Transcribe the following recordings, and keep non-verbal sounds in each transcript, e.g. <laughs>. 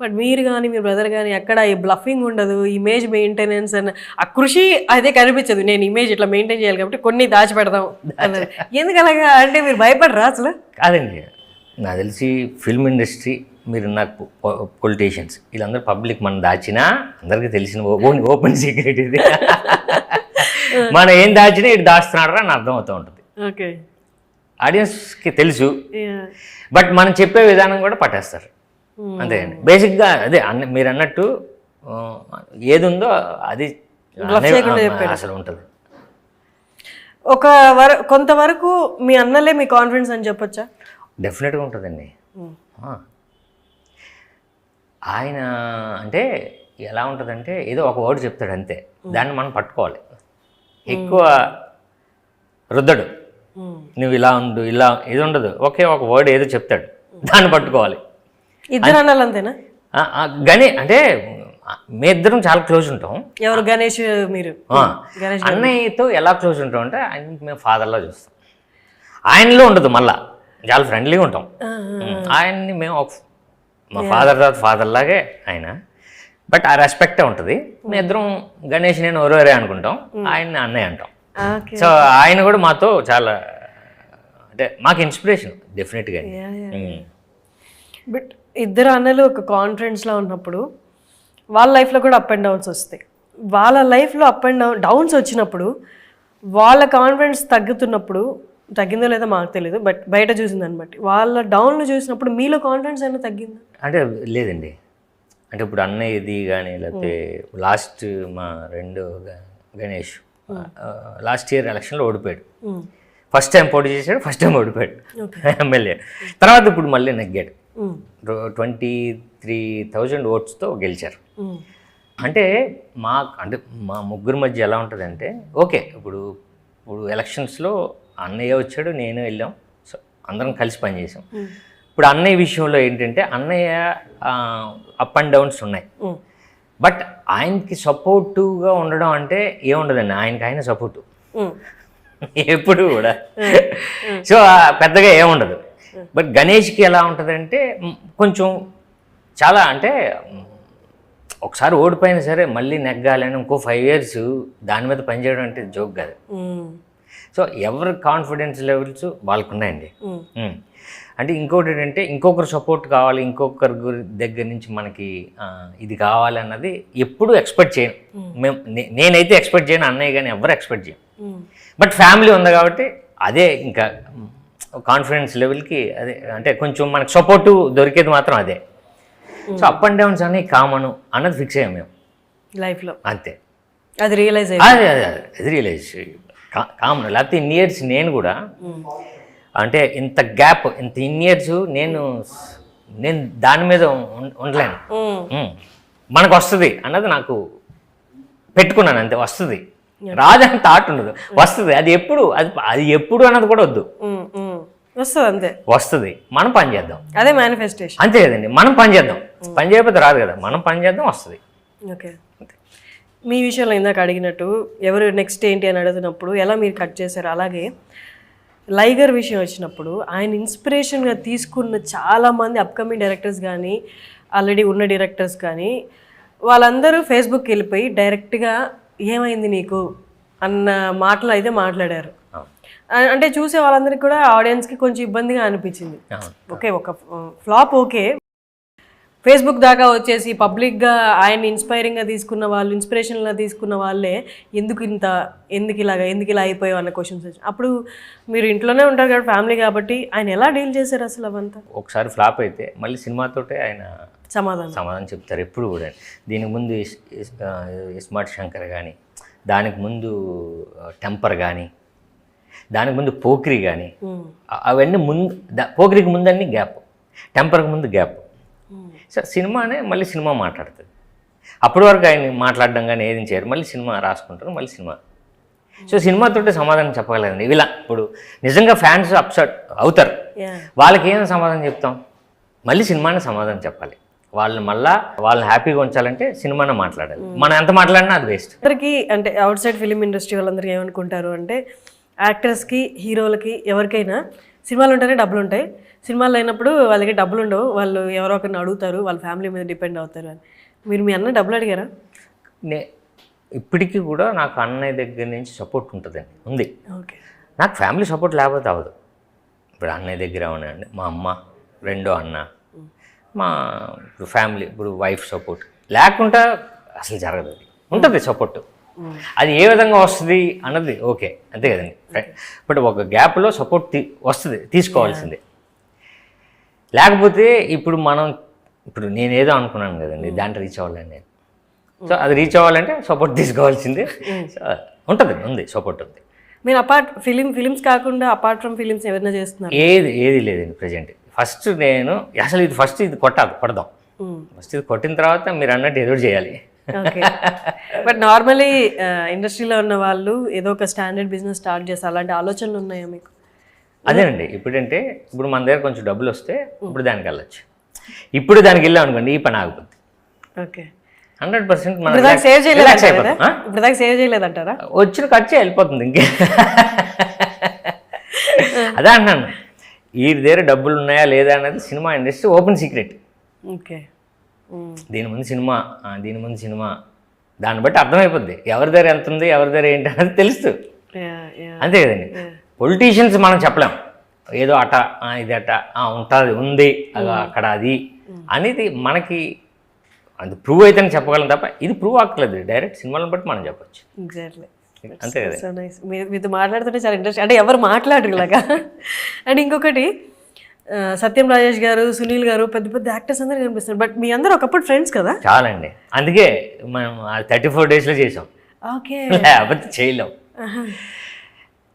But మీరు కానీ మీ brother కానీ ఎక్కడ ఈ బ్లఫింగ్ ఉండదు ఇమేజ్ మెయింటెనెన్స్ అని ఆ కృషి అదే కనిపించదు. నేను ఇమేజ్ ఇట్లా మెయింటైన్ చేయాలి కాబట్టి కొన్ని దాచిపెడదాం. అన్నది ఎందుకు అలాగా? అంటే మీరు భయపడరా అసలు? కాదండి. నాకు తెలిసి ఫిల్మ్ ఇండస్ట్రీ మీరు నాకు పొలిటీషియన్స్ వీళ్ళందరూ పబ్లిక్ మనం దాచినా అందరికీ తెలిసిన ఓపెన్ ఓపెన్ సీక్రెట్ ఇది. <laughs> మనం ఏం దాచినా ఇటు దాస్తున్నాడు అని అర్థం అవుతూ ఉంటుంది. ఓకే. ఆడియన్స్కి తెలుసు. బట్ మనం చెప్పే విధానం కూడా పట్టేస్తారు. అంతే అండి. బేసిక్గా అదే అన్న మీరు అన్నట్టు ఏది ఉందో అది అసలు ఉంటుంది. ఒక వర కొంతవరకు మీ అన్నలే మీ కాన్ఫిడెన్స్ అని చెప్పొచ్చా? డెఫినెట్గా ఉంటుందండి. ఆయన అంటే ఎలా ఉంటుందంటే ఏదో ఒక వర్డ్ చెప్తాడు అంతే. దాన్ని మనం పట్టుకోవాలి. ఎక్కువ రుద్దడు. నువ్వు ఇలా ఉండు ఇలా ఇది ఉండదు. ఒకే ఒక వర్డ్ ఏదో చెప్తాడు. దాన్ని పట్టుకోవాలి. ఇద్దరు అన్నలు అంతేనా? గణే అంటే మీ ఇద్దరం చాలా క్లోజ్ ఉంటాం. ఎవరు? గణేష్ మీరు? అన్నయ్యతో ఎలా క్లోజ్ ఉంటాం అంటే ఆయన మేము ఫాదర్లా చూస్తాం. ఆయనలో ఉండదు మళ్ళా. చాలా ఫ్రెండ్లీగా ఉంటాం. ఆయన్ని మేము ఒక మా ఫాదర్ తర్వాత ఫాదర్ లాగే ఆయన. బట్ ఆ రెస్పెక్టే ఉంటుంది. మేము ఇద్దరం గణేష్ నేను ఒరవరే అనుకుంటాం. ఆయన్ని అన్నయ్య అంటాం. సో ఆయన కూడా మాతో చాలా అంటే మాకు ఇన్స్పిరేషన్ డెఫినెట్గా బట్ ఇద్దరు అన్నలు ఒక కాన్ఫిడెన్స్లో ఉన్నప్పుడు వాళ్ళ లైఫ్లో కూడా అప్ అండ్ డౌన్స్ వస్తాయి. వాళ్ళ లైఫ్లో అప్ అండ్ డౌన్ డౌన్స్ వచ్చినప్పుడు వాళ్ళ కాన్ఫిడెన్స్ తగ్గుతున్నప్పుడు తగ్గిందో లేదో మాకు తెలియదు బట్ బయట చూసిన దాన్ని బట్టి వాళ్ళ డౌన్లు చూసినప్పుడు మీలో కాన్ఫిడెన్స్ అయినా తగ్గిందా? అంటే లేదండి. అంటే ఇప్పుడు అన్నయ్య ఇది కానీ లేకపోతే లాస్ట్ మా రెండో గణేష్ లాస్ట్ ఇయర్ ఎలక్షన్లో ఓడిపోయాడు. ఫస్ట్ టైం పోటీ చేశాడు ఫస్ట్ టైం ఓడిపోయాడు. <laughs> ఎమ్మెల్యే. తర్వాత ఇప్పుడు మళ్ళీ నెగ్గాడు. ట్వంటీ త్రీ థౌజండ్ ఓట్స్తో గెలిచారు. అంటే మా అంటే మా ముగ్గురు మధ్య ఎలా ఉంటుందంటే ఓకే ఇప్పుడు ఇప్పుడు ఎలక్షన్స్లో అన్నయ్య వచ్చాడు నేను వెళ్ళాం సో అందరం కలిసి పనిచేసాం ఇప్పుడు అన్నయ్య విషయంలో ఏంటంటే అన్నయ్య అప్ అండ్ డౌన్స్ ఉన్నాయి. బట్ ఆయనకి సపోర్టివ్గా ఉండడం అంటే ఏముండదండి ఆయనకి ఆయన సపోర్టు. ఎప్పుడు కూడా. సో పెద్దగా ఏముండదు. బట్ గణేష్కి ఎలా ఉంటుందంటే కొంచెం చాలా అంటే ఒకసారి ఓడిపోయినా సరే మళ్ళీ నెగ్గాలని ఇంకో ఫైవ్ ఇయర్స్ దాని మీద పనిచేయడం అంటే జోక్ కాదు. సో ఎవరి కాన్ఫిడెన్స్ లెవెల్స్ వాళ్ళకు ఉన్నాయండి. అంటే ఇంకోటి ఏంటంటే ఇంకొకరు సపోర్ట్ కావాలి ఇంకొకరి గురి దగ్గర నుంచి మనకి ఇది కావాలి అన్నది ఎప్పుడు ఎక్స్పెక్ట్ చేయను. మేము నేనైతే ఎక్స్పెక్ట్ చేయను అన్నయ్య కానీ ఎవరు ఎక్స్పెక్ట్ చేయను. బట్ ఫ్యామిలీ ఉంది కాబట్టి అదే ఇంకా కాన్ఫిడెన్స్ లెవెల్కి అదే అంటే కొంచెం మనకు సపోర్టు దొరికేది మాత్రం అదే. సో అప్ అండ్ డౌన్స్ అనేవి కామను అన్నది ఫిక్స్ అయ్యాం మేము. లైఫ్లో అంతే. అది రియలైజ్ అదే అదే అదే. అది రియలైజ్ కామన్. లేకపోతే ఇన్ని ఇయర్స్ నేను కూడా అంటే ఇంత గ్యాప్ ఇంత ఇన్ని ఇయర్స్ నేను నేను దాని మీద ఉండలేను. ఉం. మనకు వస్తుంది అన్నది నాకు పెట్టుకున్నాను అంతే వస్తుంది. రాదని థాట్ ఉండదు. వస్తుంది. అది ఎప్పుడు అది అది ఎప్పుడు అన్నది కూడా వద్దు. వస్తుంది అంతే వస్తుంది. మనం పని చేద్దాం. అదే మేనిఫెస్టేషన్ అంతే కదండి. మనం పని చేద్దాం. పని చేయకపోతే రాదు కదా. మనం పని చేద్దాం వస్తుంది. ఓకే. మీ విషయంలో ఇందాక అడిగినట్టు ఎవరు నెక్స్ట్ ఏంటి అని అడుగుతున్నప్పుడు ఎలా మీరు కట్ చేశారు అలాగే లైగర్ విషయం వచ్చినప్పుడు ఆయన ఇన్స్పిరేషన్గా తీసుకున్న చాలామంది అప్కమింగ్ డైరెక్టర్స్ కానీ ఆల్రెడీ ఉన్న డైరెక్టర్స్ కానీ వాళ్ళందరూ ఫేస్బుక్కి వెళ్ళిపోయి డైరెక్ట్గా ఏమైంది నీకు అన్న మాటలు అయితే మాట్లాడారు. అంటే చూసే వాళ్ళందరికీ కూడా ఆడియన్స్కి కొంచెం ఇబ్బందిగా అనిపించింది. ఓకే ఒక ఫ్లాప్ ఓకే. ఫేస్బుక్ దాకా వచ్చేసి పబ్లిక్గా ఆయన ఇన్స్పైరింగ్గా తీసుకున్న వాళ్ళు ఇన్స్పిరేషన్గా తీసుకున్న వాళ్ళే ఎందుకు ఇంత ఎందుకు ఇలాగా ఎందుకు ఇలా అయిపోయావు అన్న క్వశ్చన్స్ వచ్చి అప్పుడు మీరు ఇంట్లోనే ఉంటారు కాబట్టి ఫ్యామిలీ కాబట్టి ఆయన ఎలా డీల్ చేశారు అసలు అవంతా? ఒకసారి ఫ్లాప్ అయితే మళ్ళీ సినిమాతోటే ఆయన సమాధానం. సమాధానం చెప్తారు ఎప్పుడు కూడా. దీనికి ముందు ఇస్- ఇస్- ఆ, స్మార్ట్ శంకర్ కానీ దానికి ముందు టెంపర్ కానీ దానికి ముందు పోక్రి కానీ అవన్నీ ముందు పోక్రికి ముందన్నీ గ్యాప్ టెంపర్కి ముందు గ్యాప్ సో సినిమానే మళ్ళీ సినిమా మాట్లాడుతుంది. అప్పటి వరకు ఆయన మాట్లాడడం కానీ ఏది చేయరు. మళ్ళీ సినిమా రాసుకుంటారు మళ్ళీ సినిమా. సో సినిమాతోటే సమాధానం చెప్పగలదండి ఇలా ఇప్పుడు నిజంగా ఫ్యాన్స్ అప్సెట్ అవుతారు. వాళ్ళకి ఏం సమాధానం చెప్తాం? మళ్ళీ సినిమానే సమాధానం చెప్పాలి. వాళ్ళని మళ్ళా వాళ్ళని హ్యాపీగా ఉంచాలంటే సినిమానే మాట్లాడాలి. మనం ఎంత మాట్లాడినా అది వేస్ట్. అందరికీ అంటే అవుట్ సైడ్ ఫిలిం ఇండస్ట్రీ వాళ్ళందరికీ ఏమనుకుంటారు అంటే యాక్టర్స్కి హీరోలకి ఎవరికైనా సినిమాలు ఉంటేనే డబ్బులు ఉంటాయి సినిమాలు అయినప్పుడు వాళ్ళకి డబ్బులు ఉండవు వాళ్ళు ఎవరో ఒకరిని అడుగుతారు. వాళ్ళ ఫ్యామిలీ మీద డిపెండ్ అవుతారు అని. మీరు మీ అన్న డబ్బులు అడిగారా నే ఇప్పటికీ కూడా నాకు అన్నయ్య దగ్గర నుంచి సపోర్ట్ ఉంటుందండి. ఉంది. ఓకే. నాకు ఫ్యామిలీ సపోర్ట్ లేకపోతే అవ్వదు. ఇప్పుడు అన్నయ్య దగ్గర ఉన్నాయండి మా అమ్మ రెండో అన్న మా ఇప్పుడు ఫ్యామిలీ ఇప్పుడు వైఫ్ సపోర్ట్. లేకుండా అసలు జరగదు ఉంటుంది సపోర్ట్. అది ఏ విధంగా వస్తుంది అన్నది ఓకే అంతే కదండి. బట్ ఒక గ్యాప్లో సపోర్ట్ తీ వస్తుంది తీసుకోవాల్సిందే. లేకపోతే ఇప్పుడు మనం ఇప్పుడు నేను ఏదో అనుకున్నాను కదండి దాంట్లో రీచ్ అవ్వాలని నేను. సో అది రీచ్ అవ్వాలంటే సపోర్ట్ తీసుకోవాల్సిందే. సో ఉంటుంది ఉంది సపోర్ట్ ఉంది. మీరు అపార్ట్ ఫిలిం ఫిలిమ్స్ కాకుండా అపార్ట్ ఫ్రమ్ ఫిలిమ్స్ ఎవరైనా చేస్తున్నారు? ఏది ఏది లేదండి ప్రజెంట్ ఫస్ట్ నేను అసలు ఇది ఫస్ట్ ఇది కొట్టాలి కొడదాం. ఫస్ట్ ఇది కొట్టిన తర్వాత మీరు అన్నట్టు ఒకటి చేయాలి. బట్ నార్మలీ ఇండస్ట్రీలో ఉన్న వాళ్ళు ఏదో ఒక స్టాండర్డ్ బిజినెస్ స్టార్ట్ చేస్తారు అలాంటి ఆలోచనలు ఉన్నాయా మీకు? అదేనండి. ఇప్పుడంటే ఇప్పుడు మన దగ్గర కొంచెం డబ్బులు వస్తే ఇప్పుడు దానికి వెళ్ళచ్చు. ఇప్పుడు దానికి వెళ్ళాం అనుకోండి ఈ పని ఆగిపోద్ది. ఓకే. హండ్రెడ్ పర్సెంట్ మనం సేవ్ దాకా సేవ్ చేయలేదంటారా? వచ్చిన ఖర్చు వెళ్ళిపోతుంది ఇంకే. <laughs> అదే అంటున్నాను. ఈ దగ్గర డబ్బులు ఉన్నాయా లేదా అనేది cinema industry open secret. Okay. దీని ముందు సినిమా దీని ముందు సినిమా. దాన్ని బట్టి అర్థమైపోద్ది. ఎవరి దగ్గర ఎంత ఉంది ఎవరి దగ్గర ఏంటి అనేది తెలుసు అంతే కదండి. పొలిటీషియన్స్ మనం చెప్పలేం. ఏదో అట ఆ, ఇది అట ఉంటుంది ఉంది అక్కడ అది. అనేది మనకి అది ప్రూవ్ అయితే చెప్పగలం తప్ప ఇది ప్రూవ్ అక్కర్లేదు. డైరెక్ట్ సినిమాలను బట్టి మనం చెప్పొచ్చు. ఎగ్జాక్ట్లీ అంతే కదా. మీతో మాట్లాడుతుంటే చాలా ఇంట్రెస్ట్ అంటే ఎవరు మాట్లాడరు ఇలాగా. <laughs> అండ్ ఇంకొకటి సత్యం రాజేష్ గారు సునీల్ గారు పెద్ద పెద్ద యాక్టర్స్ అందరూ కనిపిస్తారు బట్ మీ అందరూ ఒకప్పుడు ఫ్రెండ్స్ కదా? చాలండి. అందుకే మనం థర్టీ ఫోర్ డేస్లో చేసాం. ఓకే. <laughs> లేకపోతే చేయలేం.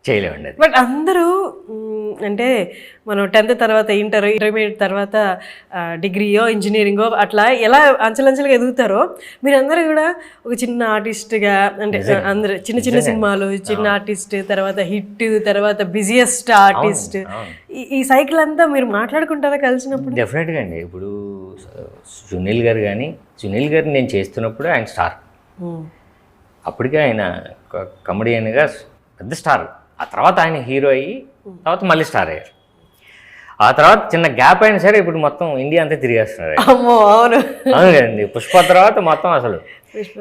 చేయలేమండి బట్ అందరూ అంటే మనం టెన్త్ తర్వాత ఇంటర్ ఇంటర్మీడియట్ తర్వాత డిగ్రీయో ఇంజనీరింగో అట్లా ఎలా అంచెలంచెలుగా ఎదుగుతారో మీరందరూ కూడా ఒక చిన్న ఆర్టిస్ట్గా అంటే అందరు చిన్న చిన్న సినిమాలు చిన్న ఆర్టిస్ట్ తర్వాత హిట్ తర్వాత బిజియెస్ట్ ఆర్టిస్ట్. ఈ సైకిల్ అంతా మీరు మాట్లాడుకుంటారా కలిసినప్పుడు? డెఫినెట్గా అండి. ఇప్పుడు సునీల్ గారు కానీ సునీల్ గారు నేను చేస్తున్నప్పుడు ఆయన స్టార్. అప్పటికే ఆయన కమెడియన్గా పెద్ద స్టార్. ఆ తర్వాత ఆయన హీరో అయ్యి తర్వాత మళ్ళీ స్టార్ అయ్యారు. ఆ తర్వాత చిన్న గ్యాప్ అయినా సరే ఇప్పుడు మొత్తం ఇండియా అంతా తిరిగేస్తున్నారు. అమ్మో అవును. అవును కదండి. పుష్ప తర్వాత మొత్తం అసలు.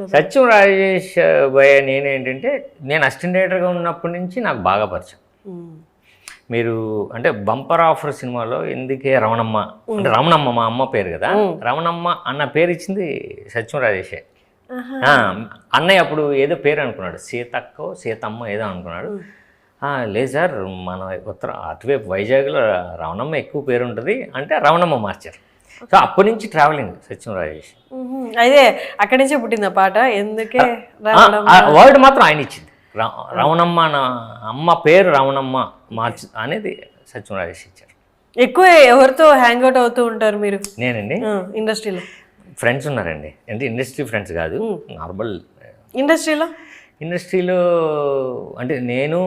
సత్యం రాజేష్ భయ నేనేంటంటే నేను అసిస్టెంట్ డైరెక్టర్గా ఉన్నప్పటి నుంచి నాకు బాగా పరిచయం. మీరు అంటే బంపర్ ఆఫర్ సినిమాలో ఎందుకే రమణమ్మ? అంటే రమణమ్మ మా అమ్మ పేరు కదా? రమణమ్మ అన్న పేరు ఇచ్చింది సత్యం రాజేషే. అన్నయ్య అప్పుడు ఏదో పేరు అనుకున్నాడు. సీతక్కో సీతమ్మ ఏదో అనుకున్నాడు. "ఆ, లేదు సార్ మన ఉత్తర అటువైపు వైజాగ్లో రమణమ్మ ఎక్కువ పేరు ఉంటుంది. అంటే రమణమ్మ మార్చారు సో అప్పటి నుంచి ట్రావెలింగ్ సత్యం రాజేష్. అయితే అక్కడి నుంచే పుట్టింది ఆ పాట. ఎందుకే వర్డ్ మాత్రం ఆయన ఇచ్చింది. ర- రమణమ్మ నా అమ్మ పేరు రమణమ్మ మార్చు అనేది సత్యం రాజేష్ ఇచ్చారు. ఎక్కువ ఎవరితో హ్యాంగ్ అవుట్ అవుతూ ఉంటారు మీరు? నేనండి. ఇండస్ట్రీలో ఫ్రెండ్స్ ఉన్నారండి. అంటే ఇండస్ట్రీ ఫ్రెండ్స్ కాదు. నార్మల్ ఇండస్ట్రీలో ఇండస్ట్రీలో అంటే నేను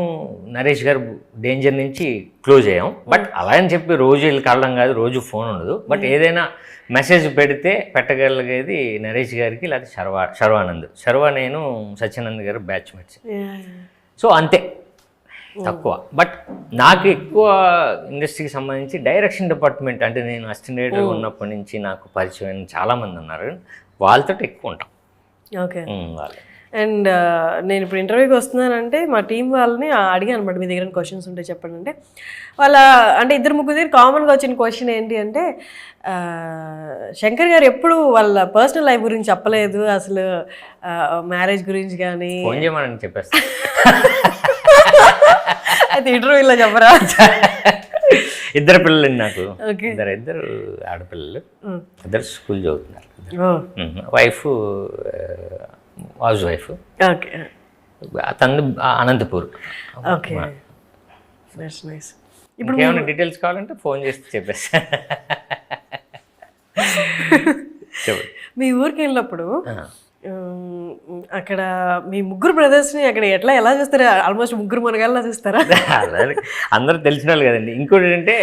నరేష్ గారు డేంజర్ నుంచి క్లోజ్ అయ్యాం. బట్ అలా అని చెప్పి రోజు వెళ్ళి కలడం కాదు రోజు ఫోన్ ఉండదు. బట్ ఏదైనా మెసేజ్ పెడితే పెట్టగలిగేది నరేష్ గారికి లేకపోతే శర్వా శర్వానంద్. శర్వా నేను సత్యానంద్ గారు బ్యాచ్మేట్స్ సో అంతే. తక్కువ. బట్ నాకు ఎక్కువ ఇండస్ట్రీకి సంబంధించి డైరెక్షన్ డిపార్ట్మెంట్ అంటే నేను అసిస్టెంట్ డైరెక్టర్ ఉన్నప్పటి నుంచి నాకు పరిచయం చాలామంది ఉన్నారు. వాళ్ళతో ఎక్కువ ఉంటాం. ఓకే వాళ్ళు. అండ్ నేను ఇప్పుడు ఇంటర్వ్యూకి వస్తున్నానంటే మా టీం వాళ్ళని అడిగాను అనమాట మీ దగ్గర క్వశ్చన్స్ ఉంటే చెప్పండి అంటే. వాళ్ళ అంటే ఇద్దరు ముగ్గురు దగ్గర కామన్గా వచ్చిన క్వశ్చన్ ఏంటి అంటే శంకర్ గారు ఎప్పుడు వాళ్ళ పర్సనల్ లైఫ్ గురించి చెప్పలేదు అసలు మ్యారేజ్ గురించి కానీ చెప్పేస్తా. అయితే ఇంటర్వ్యూలో చెప్పరా? ఇద్దరు పిల్లలు నాకు. ఓకే. ఇద్దరు ఇద్దరు ఆడపిల్లలు. ఇద్దరు స్కూల్ చదువుతున్నారు. Wife house wife. ఓకే. తను అనంతపూర్. ఓకే. నైస్ నైస్ ఇంకేమైనా డీటెయిల్స్ కావాలంటే ఫోన్ చేసి చెప్పేస్తా చెప్పండి మీ ఊరికి వెళ్ళినప్పుడు అక్కడ మీ ముగ్గురు బ్రదర్స్ని అక్కడ ఎట్లా ఎలా చూస్తారా? ఆల్మోస్ట్ ముగ్గురు మనగాళ్ళ చూస్తారా? అందరూ తెలిసిన వాళ్ళు కదండి. ఇంకోటి ఏంటంటే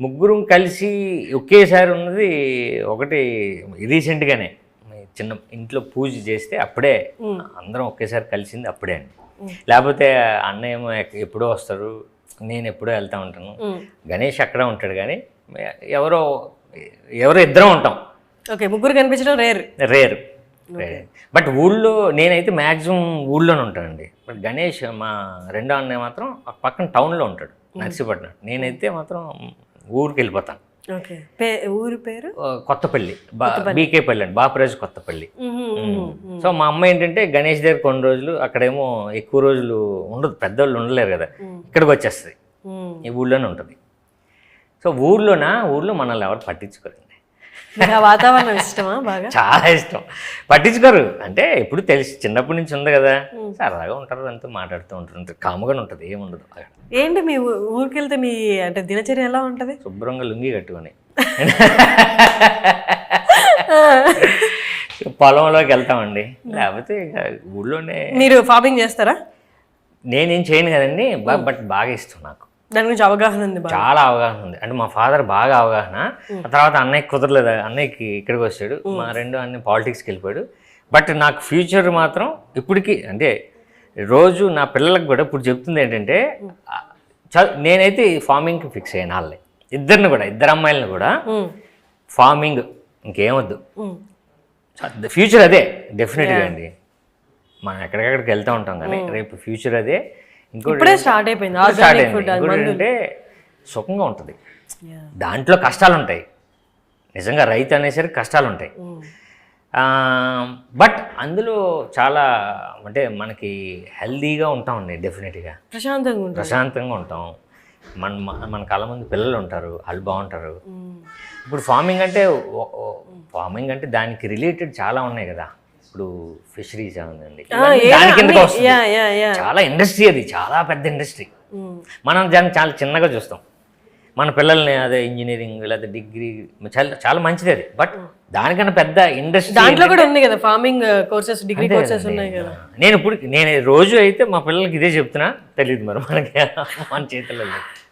ముగ్గురు కలిసి ఒకేసారి ఉన్నది ఒకటి రీసెంట్గానే చిన్న ఇంట్లో పూజ చేస్తే అప్పుడే అందరం ఒకేసారి కలిసింది అప్పుడే అండి. లేకపోతే అన్నయ్య ఏమో ఎప్పుడో వస్తారు నేను ఎప్పుడూ వెళ్తూ ఉంటాను. గణేష్ అక్కడ ఉంటాడు కానీ ఎవరో ఎవరో ఇద్దరం ఉంటాం. ఓకే ముగ్గురు కనిపించడం రేర్. రేర్. బట్ ఊళ్ళో నేనైతే మ్యాక్సిమం ఊళ్ళోనే ఉంటానండి. బట్ గణేష్ మా రెండో అన్నయ్య మాత్రం పక్కన టౌన్లో ఉంటాడు నర్సీపట్నం. నేనైతే మాత్రం ఊరికి వెళ్ళిపోతాను. ఊరి పేరు? కొత్తపల్లి. బా బీకేపల్లి అండి. బాపురాజు కొత్తపల్లి. సో మా అమ్మ ఏంటంటే గణేష్ దగ్గర కొన్ని రోజులు అక్కడేమో ఎక్కువ రోజులు ఉండదు. పెద్దవాళ్ళు ఉండలేరు కదా. ఇక్కడికి వచ్చేస్తుంది. ఈ ఊళ్ళోనే ఉంటుంది. సో ఊర్లోన? ఊర్లో మనల్ని ఎవరు ఆ వాతావరణం ఇష్టమా బాగా? చాలా ఇష్టం. పట్టించుకోరు. అంటే ఎప్పుడు తెలిసి చిన్నప్పటి నుంచి ఉంది కదా. సరదాగా ఉంటారు అంతా మాట్లాడుతూ ఉంటారు. కాముగానే ఉంటుంది ఏముండదు ఏంటి మీ ఊ- ఊరికి వెళ్తే మీ అంటే దినచర్య ఎలా ఉంటది? శుభ్రంగా లుంగి కట్టుకొని. పొలంలోకి వెళ్తామండి. లేకపోతే ఇక ఊళ్ళోనే మీరు ఫార్మింగ్ చేస్తారా? నేనేం చేయను కదండి. బట్ బాగా ఇష్టం నాకు. దాని గురించి అవగాహన ఉంది చాలా అవగాహన ఉంది. అంటే మా ఫాదర్ బాగా అవగాహన. ఆ తర్వాత అన్నయ్యకి కుదరలేదు. అన్నయ్యకి ఇక్కడికి వచ్చాడు. మా రెండు అన్నయ్య పాలిటిక్స్కి వెళ్ళిపోయాడు. బట్ నాకు ఫ్యూచర్ మాత్రం ఇప్పటికి అంటే రోజు నా పిల్లలకు కూడా ఇప్పుడు చెప్తుంది ఏంటంటే నేనైతే ఫార్మింగ్కి ఫిక్స్ అయ్యాను వాళ్ళని. ఇద్దరిని కూడా ఇద్దరు అమ్మాయిలను కూడా. ఫార్మింగ్ ఇంకేమొద్దు. ఫ్యూచర్ అదే డెఫినెట్గా అండి. మనం ఎక్కడికెక్కడికి వెళ్తూ ఉంటాం కానీ రేపు ఫ్యూచర్ అదే. ఇంకోటి స్టార్ట్ అయిపోయింది స్టార్ట్ అయింది ఏంటంటే సుఖంగా ఉంటుంది. దాంట్లో కష్టాలు ఉంటాయి నిజంగా రైతు అనేసరికి కష్టాలు ఉంటాయి బట్ అందులో చాలా అంటే మనకి హెల్దీగా ఉంటామండి డెఫినెట్గా. ప్రశాంతంగా ప్రశాంతంగా ఉంటాం. మన మన- కళ్ళ ముందు పిల్లలు ఉంటారు వాళ్ళు బాగుంటారు. ఇప్పుడు ఫార్మింగ్ అంటే ఫార్మింగ్ అంటే దానికి రిలేటెడ్ చాలా ఉన్నాయి కదా. ఇప్పుడు ఫిషరీస్ ఉందండి ఆ, ఇవన్నీ ఏ- దాని కిందకి అన్ని- వస్తుంది. Yeah yeah yeah. చాలా ఇండస్ట్రీ అది చాలా పెద్ద ఇండస్ట్రీ. మనం దాన్ని చాలా చిన్నగా చూస్తాం. మన పిల్లల్ని అదే ఇంజనీరింగ్ లేదా డిగ్రీ చాలా చాలా మంచిది అది. బట్ దానికన్నా పెద్ద ఇండస్ట్రీ దాంట్లో కూడా ఉంది కదా ఫార్మింగ్ కోర్సెస్ డిగ్రీ కోర్సెస్ ఉన్నాయి కదా. నేను ఇప్పుడు నేను రోజు అయితే మా పిల్లలకి ఇదే చెప్తున్నా. తెలియదు మరి మనకి. <laughs> మన చేతుల్లో.